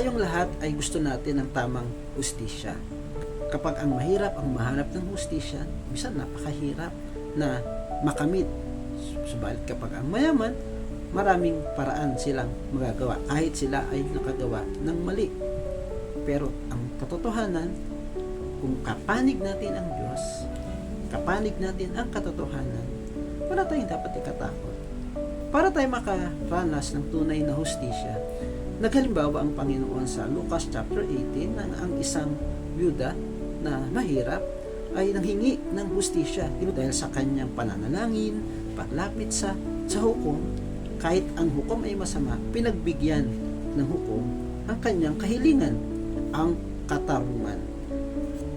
tayong lahat ay gusto natin ng tamang hustisya. Kapag ang mahirap ang mahanap ng hustisya, minsan napakahirap na makamit. Subalit kapag ang mayaman, maraming paraan silang magagawa kahit sila ay nakagawa ng mali. Pero ang katotohanan, kung kapanig natin ang Diyos, kapanig natin ang katotohanan, wala tayong dapat ikatakot. Para tayo makaranas ng tunay na hustisya, naghalimbawa ang Panginoon sa Lucas chapter 18 na ang isang byuda na mahirap ay nanghingi ng hustisya dahil sa kanyang pananalangin, paglapit sa sa hukom, kahit ang hukom ay masama, pinagbigyan ng hukom ang kanyang kahilingan, ang katarungan.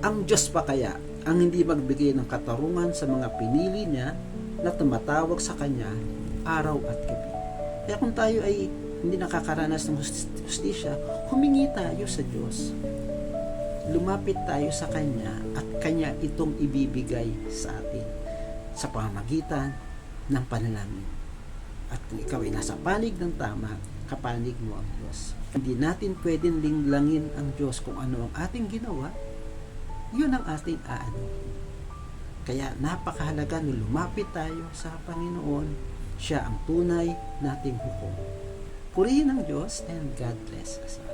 Ang Diyos pa kaya ang hindi magbigay ng katarungan sa mga pinili niya na tumatawag sa Kanya araw at gabi. Kaya kung tayo ay hindi nakakaranas ng hustisya, humingi tayo sa Diyos. Lumapit tayo sa Kanya at Kanya itong ibibigay sa atin sa pamamagitan ng panalangin. At kung ikaw ay nasa panig ng tama, kapanig mo ang Diyos. Hindi natin pwedeng linglangin ang Diyos kung ano ang ating ginawa, yun ang ating aanuhin. Kaya napakahalaga na lumapit tayo sa Panginoon. Siya ang tunay nating hukom. Purihin ang Diyos and God bless us all.